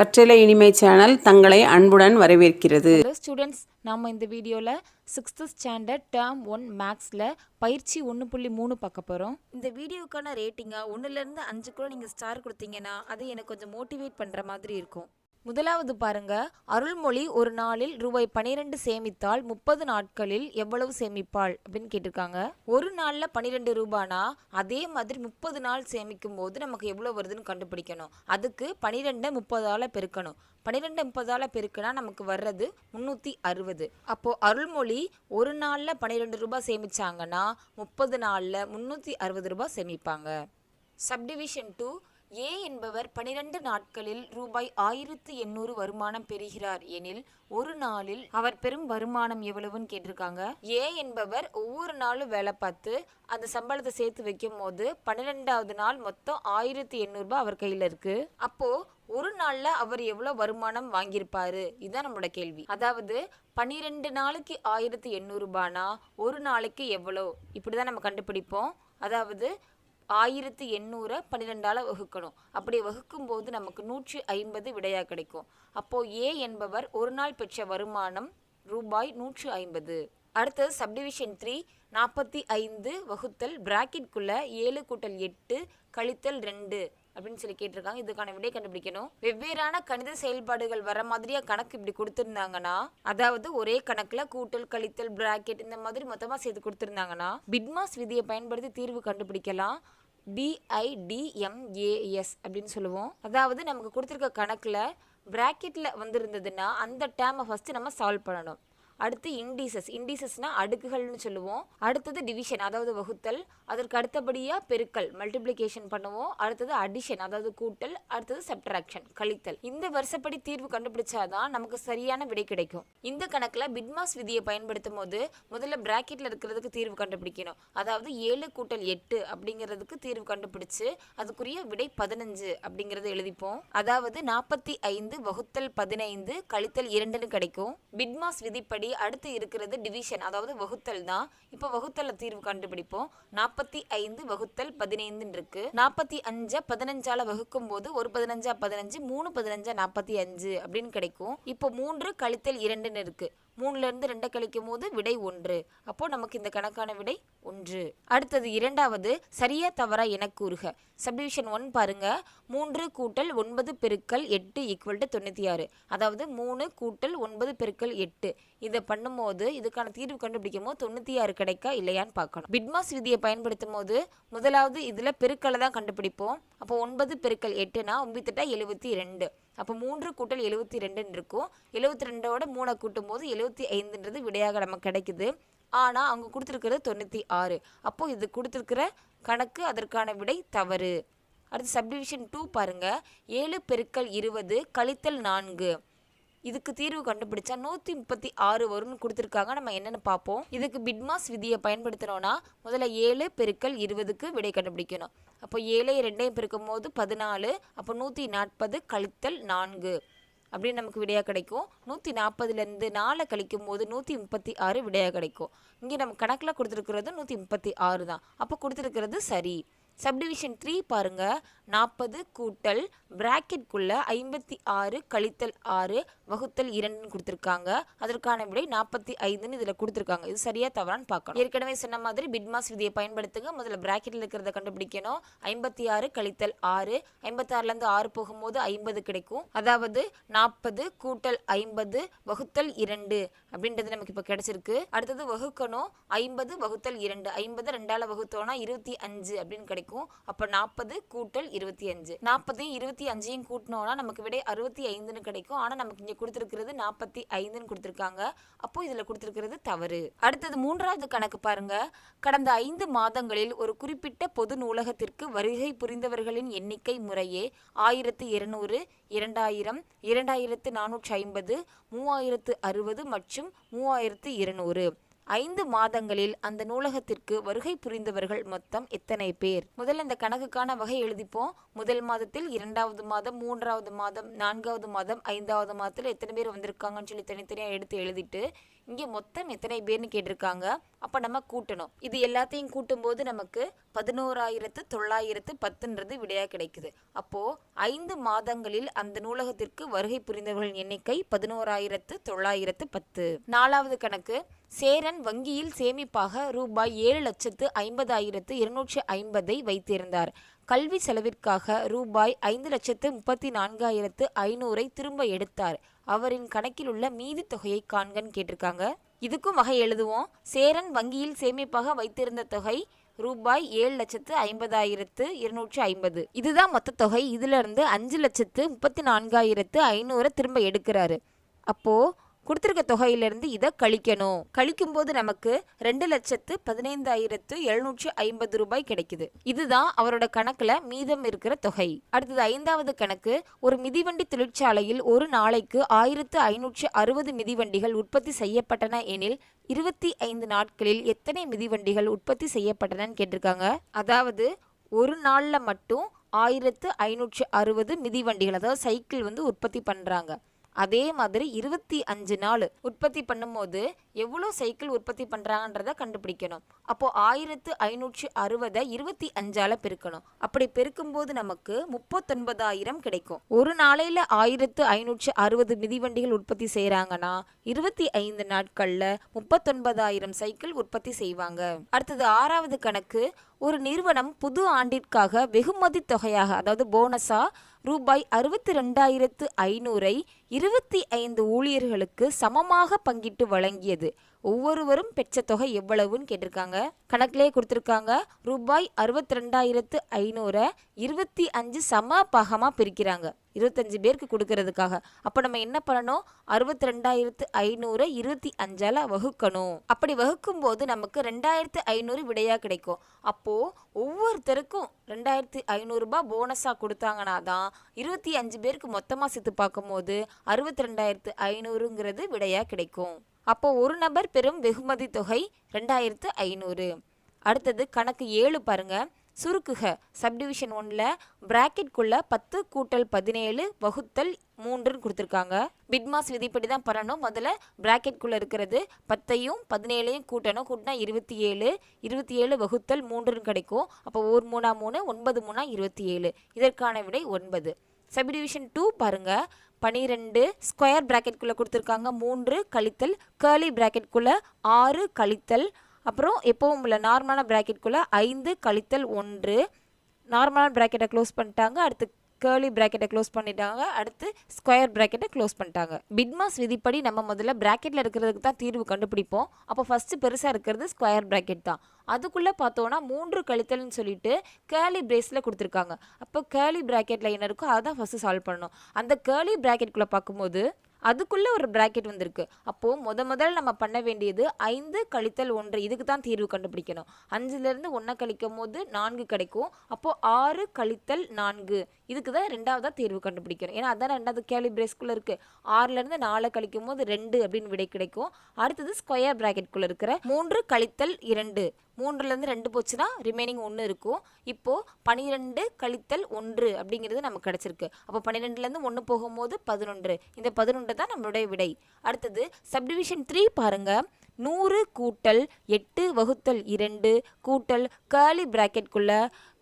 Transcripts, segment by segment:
கற்றலை இனிமை சேனல் தங்களை அன்புடன் வரவேற்கிறது. ஹலோ ஸ்டூடெண்ட்ஸ் நம்ம இந்த வீடியோவில் சிக்ஸ்த்து ஸ்டாண்டர்ட் டேர்ம் ஒன் மேக்ஸில் பயிற்சி ஒன்று புள்ளி மூணு பார்க்க போகிறோம் இந்த வீடியோக்கான ரேட்டிங்காக ஒன்றுலேருந்து அஞ்சு கூட நீங்கள் ஸ்டார் கொடுத்தீங்கன்னா அது எனக்கு கொஞ்சம் மோட்டிவேட் பண்ணுற மாதிரி இருக்கும். முதலாவது பாருங்க. அருள்மொழி ஒரு நாளில் ரூபாய் பனிரெண்டு சேமித்தால் முப்பது நாட்களில் எவ்வளவு சேமிப்பாள்? அப்படின்னு கேட்டிருக்காங்க. ஒரு நாளில் பன்னிரெண்டு ரூபானா? அதே மாதிரி முப்பது நாள் சேமிக்கும் போது நமக்கு எவ்வளோ வருதுன்னு கண்டுபிடிக்கணும். அதுக்கு பனிரெண்டை முப்பதால் பெருக்கணும். பன்னிரெண்டு முப்பதால் பெருக்கினா நமக்கு வர்றது முந்நூற்றி அறுபது. அப்போது அருள்மொழி ஒரு நாளில் பன்னிரெண்டு ரூபாய் சேமிச்சாங்கன்னா முப்பது நாளில் முந்நூற்றி அறுபது ரூபாய் சேமிப்பாங்க. சப்டிவிஷன் டூ ஏ என்பவர் பனிரெண்டு நாட்களில் ரூபாய் ஆயிரத்து எண்ணூறு வருமானம் பெறுகிறார் எனில் ஒரு நாளில் அவர் பெறும் வருமானம் எவ்வளவுன்னு கேட்டிருக்காங்க. ஏ என்பவர் ஒவ்வொரு நாளும் வேலை பார்த்து அந்த சம்பளத்தை சேர்த்து வைக்கும் போது பன்னிரெண்டாவது நாள் மொத்தம் ஆயிரத்தி எண்ணூறுபா அவர் கையில் இருக்கு. அப்போ ஒரு நாள்ல அவர் எவ்வளவு வருமானம் வாங்கியிருப்பாரு? இதுதான் நம்மளோட கேள்வி. அதாவது பன்னிரெண்டு நாளைக்கு ஆயிரத்தி எண்ணூறுபானா ஒரு நாளைக்கு எவ்வளோ இப்படிதான் நம்ம கண்டுபிடிப்போம். அதாவது ஆயிரத்தி எண்ணூறை பன்னிரெண்டால் வகுக்கணும். அப்படி வகுக்கும் போது நமக்கு நூற்றி ஐம்பது விடையாக கிடைக்கும். அப்போது ஏ என்பவர் ஒரு நாள் பெற்ற வருமானம் ரூபாய் நூற்று ஐம்பது. அடுத்தது சப்டிவிஷன் த்ரீ நாற்பத்தி ஐந்து வகுத்தல் பிராக்கெட்குள்ளே ஏழு கூட்டல் எட்டு கழித்தல் ரெண்டு அப்படின்னு சொல்லி கேட்டிருக்காங்க. இதுக்கான விடை கண்டுபிடிக்கணும். வெவ்வேறான கணித செயல்பாடுகள் வர மாதிரியா கணக்கு இப்படி கொடுத்துருந்தாங்கன்னா அதாவது ஒரே கணக்குல கூட்டல் கழித்தல் பிராக்கெட் இந்த மாதிரி மொத்தமா சேர்த்து கொடுத்துருந்தாங்கன்னா பிட்மாஸ் விதியை பயன்படுத்தி தீர்வு கண்டுபிடிக்கலாம். பிஐடிஎம்ஏஎஸ் அப்படின்னு சொல்லுவோம். அதாவது நமக்கு கொடுத்துருக்க கணக்கில் ப்ராக்கெட்டில் வந்திருந்ததுன்னா அந்த டேமை ஃபஸ்ட்டு நம்ம சால்வ் பண்ணணும். அடுத்து இண்டீசஸ் இண்டீசஸ்னா அடுக்குகள்னு சொல்லுவோம். அடுத்தது டிவிஷன் அதாவது வகுத்தல். அதற்கு அடுத்தபடியாக பெருக்கல் மல்டிப்ளிகேஷன் பண்ணுவோம். அடுத்தது அடிஷன் அதாவது கூட்டல். அடுத்தது சப்ட்ராக்ஷன் கழித்தல். இந்த வருஷப்படி தீர்வு கண்டுபிடிச்சாதான் நமக்கு சரியான விடை கிடைக்கும். இந்த கணக்கில் பிட்மாஸ் விதியை பயன்படுத்தும் போது முதல்ல பிராக்கெட்டில் இருக்கிறதுக்கு தீர்வு கண்டுபிடிக்கணும். அதாவது ஏழு கூட்டல் எட்டு அப்படிங்கிறதுக்கு தீர்வு கண்டுபிடிச்சு அதுக்குரிய விடை பதினஞ்சு அப்படிங்கிறத எழுதிப்போம். அதாவது நாற்பத்தி ஐந்து வகுத்தல் பதினைந்து கழித்தல் இரண்டுன்னு கிடைக்கும். பிட்மாஸ் விதிப்படி அடுத்து இருக்கிறது டிவிஷன் அதாவது வகுத்தல் தான். இப்போ வகுத்தல தீர்வு கண்டுபிடிப்போம். நாற்பத்தி ஐந்து வகுத்தல் பதினைந்துன்னு இருக்கு. நாற்பத்தி அஞ்சை பதினஞ்சால வகுக்கும் போது ஒரு பதினஞ்சா பதினஞ்சு மூணு பதினஞ்சா நாற்பத்தி அஞ்சு அப்படின்னு கிடைக்கும். இப்போ மூன்று கழித்தல் இரண்டுன்னு இருக்கு. மூணுலேருந்து ரெண்டை கழிக்கும் போது விடை ஒன்று. அப்போது நமக்கு இந்த கணக்கான விடை ஒன்று. அடுத்தது இரண்டாவது சரியா தவறா என கூறுக. சப்டிவிஷன் ஒன் பாருங்க. மூன்று கூட்டல் ஒன்பது பெருக்கல் எட்டு ஈக்குவல் டு தொண்ணூற்றி ஆறு அதாவது மூணு கூட்டல் ஒன்பது பெருக்கல் எட்டு. இதை பண்ணும்போது இதுக்கான தீர்வு கண்டுபிடிக்கும் போது தொண்ணூற்றி ஆறு கிடைக்கா இல்லையான்னு பார்க்கணும். பிட்மாஸ் விதியை பயன்படுத்தும் போது முதலாவது இதில் பெருக்கலை தான் கண்டுபிடிப்போம். அப்போ ஒன்பது பெருக்கல் எட்டுனா ஒம்பத்தெட்டா எழுபத்தி ரெண்டு. அப்போ மூன்று கூட்டல் எழுபத்தி ரெண்டுன்னு இருக்கும் எழுபத்தி ரெண்டோட மூணை கூட்டும் போது எழுபத்தி ஐந்துன்றது விடையாக நமக்கு கிடைக்குது. ஆனால் அவங்க கொடுத்துருக்கிறது தொண்ணூற்றி ஆறு. அப்போது இது கொடுத்துருக்கிற கணக்கு அதற்கான விடை தவறு. அடுத்து சப்டிவிஷன் டூ பாருங்கள் ஏழு பெருக்கல் இருபது கழித்தல் நான்கு. இதுக்கு தீர்வு கண்டுபிடிச்சா நூற்றி முப்பத்தி ஆறு வரும்னு கொடுத்துருக்காங்க. நம்ம என்னென்னு பார்ப்போம். இதுக்கு பிட்மாஸ் விதியை பயன்படுத்தினோன்னா முதல்ல ஏழு பெருக்கல் இருபதுக்கு விடை கண்டுபிடிக்கணும். அப்போ ஏழை ரெண்டையும் பிரிக்கும் போது பதினாலு அப்போ நூற்றி நாற்பது கழித்தல் நான்கு. அப்படின்னு நமக்கு விடையாக கிடைக்கும். நூற்றி நாற்பதுலேருந்து நாலை கழிக்கும் போது நூற்றி முப்பத்தி ஆறு விடையாக கிடைக்கும். இங்கே நம்ம கணக்கில் கொடுத்துருக்கிறது நூற்றி முப்பத்தி ஆறு தான். அப்போ கொடுத்துருக்கிறது சரி. சப்டிவிஷன் த்ரீ பாருங்கள் நாற்பது கூட்டல் ப்ராக்கெட்குள்ளே ஐம்பத்தி ஆறு கழித்தல் ஆறு வகுத்தல் இரண்டுன்னு கொடுத்துருக்காங்க. அதற்கான விடை நாற்பத்தி ஐந்துன்னு இதில் கொடுத்துருக்காங்க. இது சரியாக தவறான்னு பார்க்கணும். ஏற்கனவே சொன்ன மாதிரி பிட்மாஸ் விதியை பயன்படுத்துங்க. முதல்ல பிராக்கெட்டில் இருக்கிறத கண்டுபிடிக்கணும். ஐம்பத்தி ஆறு கழித்தல் ஆறு. ஐம்பத்தாறுலேருந்து ஆறு போகும்போது ஐம்பது கிடைக்கும். அதாவது நாற்பது கூட்டல் ஐம்பது வகுத்தல் இரண்டு அப்படின்றது நமக்கு இப்போ கிடைச்சிருக்கு. அடுத்தது வகுக்கணும். ஐம்பது வகுத்தல் இரண்டு. ஐம்பது ரெண்டால் வகுத்தோன்னா இருபத்தி அஞ்சு அப்படின்னு கிடைக்கும். அப்போ நாற்பது கூட்டல் இருபத்தி அஞ்சு. நாற்பதையும் இருபத்தி அஞ்சையும் கூட்டினோன்னா நமக்கு விடை அறுபத்தி ஐந்துன்னு கிடைக்கும். ஆனால் நமக்கு இங்கே கொடுத்துருக்கிறது நாற்பத்தி ஐந்துன்னு கொடுத்துருக்காங்க. அப்போ இதில் கொடுத்துருக்கிறது தவறு. அடுத்தது மூன்றாவது கணக்கு பாருங்க. கடந்த ஐந்து மாதங்களில் ஒரு குறிப்பிட்ட பொது நூலகத்திற்கு வருகை புரிந்தவர்களின் எண்ணிக்கை முறையே ஆயிரத்து இருநூறு இரண்டாயிரம் இரண்டாயிரத்து நானூற்றி ஐம்பது மூவாயிரத்து அறுபது மற்றும் மூவாயிரத்து இருநூறு. ஐந்து மாதங்களில் அந்த நூலகத்திற்கு வருகை புரிந்தவர்கள் மொத்தம் எத்தனை பேர்? முதல் இந்த கணக்குக்கான வகை எழுதிப்போம். முதல் மாதத்தில் இரண்டாவது மாதம் மூன்றாவது மாதம் நான்காவது மாதம் ஐந்தாவது மாதத்தில் எத்தனை பேர் வந்திருக்காங்கன்னு சொல்லி தனித்தனியாக எடுத்து எழுதிட்டு இங்கே மொத்தம் எத்தனை பேர்னு கேட்டிருக்காங்க. அப்போ நம்ம கூட்டணும். இது எல்லாத்தையும் கூட்டும்போது நமக்கு பதினோராயிரத்து தொள்ளாயிரத்து பத்துன்றது விடையாக கிடைக்குது. அப்போது ஐந்து மாதங்களில் அந்த நூலகத்திற்கு வருகை புரிந்தவர்களின் எண்ணிக்கை பதினோராயிரத்து தொள்ளாயிரத்து பத்து. நாலாவது கணக்கு. சேரன் வங்கியில் சேமிப்பாக ரூபாய் ஏழு லட்சத்து ஐம்பதாயிரத்து இருநூற்றி ஐம்பதை வைத்திருந்தார். கல்வி செலவிற்காக ரூபாய் ஐந்து லட்சத்து முப்பத்தி நான்காயிரத்து ஐநூறை திரும்ப எடுத்தார். அவரின் கணக்கில் உள்ள மீதி தொகையை காண்கன்னு கேட்டிருக்காங்க. இதுக்கும் வகை எழுதுவோம். சேரன் வங்கியில் சேமிப்பாக வைத்திருந்த தொகை ரூபாய் ஏழு லட்சத்து ஐம்பதாயிரத்து இருநூற்றி ஐம்பது. இதுதான் மொத்த தொகை. இதிலிருந்து அஞ்சு லட்சத்து முப்பத்தி நான்காயிரத்து ஐநூறு திரும்ப எடுக்கிறாரு. அப்போது கொடுத்துருக்க தொகையிலிருந்து இதை கழிக்கணும். கழிக்கும் போது நமக்கு ரெண்டு லட்சத்து பதினைந்தாயிரத்து எழுநூற்றி ஐம்பது ரூபாய் கிடைக்குது. இதுதான் அவரோட கணக்குல மீதம் இருக்கிற தொகை. அடுத்தது ஐந்தாவது கணக்கு ஒரு மிதிவண்டி தொழிற்சாலையில் ஒரு நாளைக்கு ஆயிரத்து ஐநூற்றி அறுபது மிதிவண்டிகள் உற்பத்தி செய்யப்பட்டன எனில் இருபத்தி ஐந்து நாட்களில் எத்தனை மிதிவண்டிகள் உற்பத்தி செய்யப்பட்டனன்னு கேட்டிருக்காங்க. அதாவது ஒரு நாளில் மட்டும் ஆயிரத்து ஐநூற்றி அறுபது மிதிவண்டிகள் அதாவது சைக்கிள் வந்து உற்பத்தி பண்ணுறாங்க அதே மாதிரி இருபத்தி அஞ்சு நாள் உற்பத்தி பண்ணும்போது எவ்வளோ சைக்கிள் உற்பத்தி பண்ணுறாங்கன்றதை கண்டுபிடிக்கணும். அப்போது ஆயிரத்து ஐநூற்றி அறுபதை இருபத்தி அஞ்சால் பெருக்கணும். அப்படி பெருக்கும்போது நமக்கு முப்பத்தொன்பதாயிரம் கிடைக்கும். ஒரு நாளையில் ஆயிரத்து ஐநூற்றி அறுபது மிதிவண்டிகள் உற்பத்தி செய்கிறாங்கன்னா இருபத்தி ஐந்து நாட்களில் முப்பத்தொன்பதாயிரம் சைக்கிள் உற்பத்தி செய்வாங்க. அடுத்தது ஆறாவது கணக்கு ஒரு நிறுவனம் புது ஆண்டிற்காக வெகுமதி தொகையாக அதாவது போனஸாக ரூபாய் அறுபத்தி ரெண்டாயிரத்து ஐநூறை இருபத்தி ஐந்து ஊழியர்களுக்கு சமமாக பங்கிட்டு வழங்கியது. ஒவ்வொருவரும் பெற்ற தொகை எவ்வளவுன்னு கேட்டிருக்காங்க. கணக்கிலே கொடுத்துருக்காங்க. ரூபாய் அறுபத்தி ரெண்டாயிரத்து ஐநூறை இருபத்தி அஞ்சு சம பாகமாக பிரிக்கிறாங்க. இருபத்தஞ்சு பேருக்கு கொடுக்கறதுக்காக. அப்போ நம்ம என்ன பண்ணணும்? அறுபத்தி ரெண்டாயிரத்து ஐநூறு இருபத்தி அஞ்சால் வகுக்கணும். அப்படி வகுக்கும் போது நமக்கு ரெண்டாயிரத்து ஐநூறு விடையாக கிடைக்கும். அப்போது ஒவ்வொருத்தருக்கும் ரெண்டாயிரத்து ஐநூறுரூபா போனஸாக கொடுத்தாங்கன்னா தான் இருபத்தி அஞ்சு பேருக்கு மொத்தமாக சேர்த்து பார்க்கும்போது அறுபத்தி ரெண்டாயிரத்து ஐநூறுங்கிறது விடையாக கிடைக்கும். அப்போ ஒரு நபர் பெறும் வெகுமதி தொகை ரெண்டாயிரத்து ஐநூறு. அடுத்தது கணக்கு ஏழு பாருங்க. சுருக்குக. சப்டிவிஷன் ஒன்றில் ப்ராக்கெட்குள்ளே பத்து கூட்டல் பதினேழு வகுத்தல் மூன்றுன்னு கொடுத்துருக்காங்க. பிட்மாஸ் விதிப்படி தான் பண்ணணும். முதல்ல ப்ராக்கெட்குள்ளே இருக்கிறது பத்தையும் பதினேழையும் கூட்டணும். கூட்டினா இருபத்தி ஏழு இருபத்தி ஏழு வகுத்தல் மூன்றுன்னு கிடைக்கும். அப்போ ஒரு மூணா மூணு ஒன்பது மூணா இருபத்தி ஏழு இதற்கான விடை ஒன்பது. சப்டிவிஷன் டூ பாருங்கள் பனிரெண்டு ஸ்கொயர் ப்ராக்கெட்குள்ளே கொடுத்துருக்காங்க. மூன்று கழித்தல் கேர்லி ப்ராக்கெட்குள்ளே ஆறு கழித்தல். அப்புறம் எப்போவும் உள்ள நார்மலான ப்ராக்கெட்குள்ளே ஐந்து கழித்தல் ஒன்று. நார்மலான ப்ராக்கெட்டை க்ளோஸ் பண்ணிட்டாங்க. அடுத்து கேர்லி ப்ராக்கெட்டை க்ளோஸ் பண்ணிட்டாங்க. அடுத்து ஸ்கொயர் ப்ராக்கெட்டை க்ளோஸ் பண்ணிட்டாங்க. பிட்மாஸ் விதிப்படி நம்ம முதல்ல ப்ராக்கெட்டில் இருக்கிறதுக்கு தான் தீர்வு கண்டுபிடிப்போம். அப்போ ஃபஸ்ட்டு பெருசாக இருக்கிறது ஸ்கொயர் ப்ராக்கெட் தான். அதுக்குள்ளே பார்த்தோன்னா மூன்று கழித்தல்னு சொல்லிட்டு கேர்லி பிரேஸில் கொடுத்துருக்காங்க. அப்போ கேர்லி ப்ராக்கெட்டில் என்ன இருக்கோ அதை தான் ஃபஸ்ட்டு சால்வ் பண்ணணும். அந்த கேர்லி ப்ராக்கெட்குள்ளே பார்க்கும்போது அதுக்குள்ளே ஒரு ப்ராக்கெட் வந்திருக்கு. அப்போது முத முதல்ல நம்ம பண்ண வேண்டியது ஐந்து கழித்தல் ஒன்று. இதுக்கு தான் தீர்வு கண்டுபிடிக்கணும். அஞ்சுலேருந்து ஒன்றை கழிக்கும் போது நான்கு கிடைக்கும். அப்போது ஆறு கழித்தல் நான்கு. இதுக்கு தான் ரெண்டாவதாக தீர்வு கண்டுபிடிக்கணும் ஏன்னா அதான் ரெண்டாவது கேலி பிரேஸ்க்குள்ளே இருக்குது ஆறுலேருந்து நாலு கழிக்கும் போது ரெண்டு அப்படின்னு விடை கிடைக்கும். அடுத்தது ஸ்கொயர் ப்ராக்கெட்குள்ளே இருக்கிற மூன்று கழித்தல் இரண்டு. மூன்றுலேருந்து ரெண்டு போச்சுன்னா ரிமைனிங் ஒன்று இருக்கும். இப்போது பனிரெண்டு கழித்தல் ஒன்று அப்படிங்கிறது நமக்கு கிடச்சிருக்கு. அப்போ பன்னிரெண்டுலேருந்து ஒன்று போகும்போது பதினொன்று. இந்த பதினொன்று தான் நம்மளுடைய விடை. அடுத்தது சப்டிவிஷன் த்ரீ பாருங்கள் நூறு கூட்டல் எட்டு வகுத்தல் இரண்டு கூட்டல் கேர்லி ப்ராக்கெட்குள்ள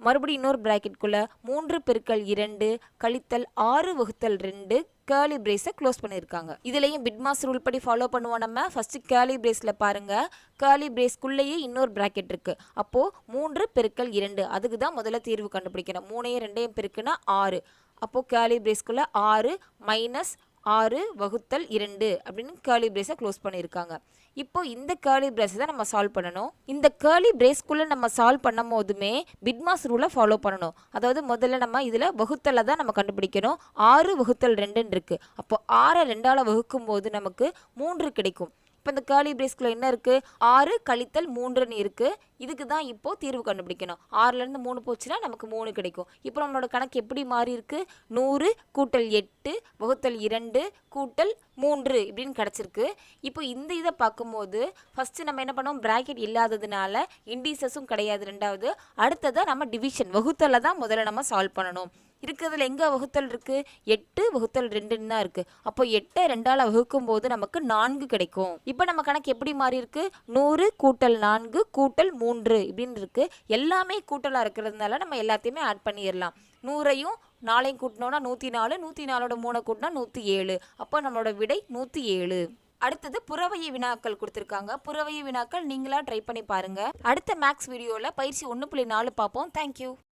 மறுபடியும் இன்னொரு ப்ராக்கெட்குள்ளே மூன்று பெருக்கல் இரண்டு கழித்தல் ஆறு வகுத்தல் ரெண்டு கேர்லி பிரேஸை க்ளோஸ் பண்ணியிருக்காங்க இதுலேயும் பிட்மாஸ் ரூல் படி ஃபாலோ பண்ணுவோம் நம்ம. ஃபஸ்ட்டு கேர்லி பிரேஸில் பாருங்கள் கேர்லி பிரேஸ்க்குள்ளேயே இன்னொரு ப்ராக்கெட் இருக்குது அப்போது மூன்று பெருக்கல் இரண்டு. அதுக்கு தான் முதல்ல தீர்வு கண்டுபிடிக்கணும். மூணையும் ரெண்டையும் பெருக்குன்னா ஆறு. அப்போது கேர்லி பிரேஸ்க்குள்ளே ஆறு மைனஸ் ஆறு வகுத்தல் இரண்டு அப்படின்னு கேர்லி பிரேஸை க்ளோஸ் பண்ணியிருக்காங்க. இப்போ இந்த கேர்லி பிரேஸை தான் நம்ம சால்வ் பண்ணணும். இந்த கேர்லி பிரேஸ்க்குள்ளே நம்ம சால்வ் பண்ணும் போதுமே பிட்மாஸ் ரூலை ஃபாலோ பண்ணணும். அதாவது முதல்ல நம்ம இதில் வகுத்தலை தான் நம்ம கண்டுபிடிக்கணும். ஆறு வகுத்தல் ரெண்டுன்னு இருக்குது அப்போ ஆறை ரெண்டால் வகுக்கும் போது நமக்கு மூன்று கிடைக்கும். இப்போ இந்த கேர்லி பிரேஸ்க்குள்ள என்ன இருக்குது ஆறு கழித்தல் மூன்றுன்னு இருக்குது இதுக்கு தான் இப்போது தீர்வு கண்டுபிடிக்கணும். ஆறுலேருந்து மூணு போச்சுன்னா நமக்கு மூணு கிடைக்கும். இப்போ நம்மளோட கணக்கு எப்படி மாறி இருக்கு? நூறு கூட்டல் எட்டு வகுத்தல் இரண்டு கூட்டல் மூன்று இப்படின்னு கிடச்சிருக்கு. இப்போ இந்த இதை பார்க்கும்போது ஃபஸ்ட்டு நம்ம என்ன பண்ணோம்? ப்ராக்கெட் இல்லாததுனால இண்டீசஸும் கிடையாது ரெண்டாவது. அடுத்ததாக நம்ம டிவிஷன் வகுத்தலை தான் முதல்ல நம்ம சால்வ் பண்ணணும். இருக்கிறதுல எங்கே வகுத்தல் இருக்குது எட்டு வகுத்தல் ரெண்டுன்னு தான் இருக்குது அப்போ எட்டை ரெண்டால் வகுக்கும் போது நமக்கு நான்கு கிடைக்கும். இப்போ நம்ம கணக்கு எப்படி மாறி இருக்கு? நூறு கூட்டல் நான்கு கூட்டல் மூன்று இப்படின்னு இருக்குது எல்லாமே கூட்டலாக இருக்கிறதுனால நம்ம எல்லாத்தையுமே ஆட் பண்ணிடலாம். நூறையும் நாளையும் கூட்டினோம்னா நூற்றி நாலு நூற்றி நாலோட மூணை கூட்டினா நூற்றி ஏழு. அப்போ நம்மளோட விடை நூற்றி ஏழு. அடுத்தது புறவைய வினாக்கள் கொடுத்துருக்காங்க. புறவைய வினாக்கள் நீங்களா ட்ரை பண்ணி பாருங்க. அடுத்த மேக்ஸ் வீடியோவில் பயிற்சி ஒன்று புள்ளி நாலு பார்ப்போம். தேங்க்யூ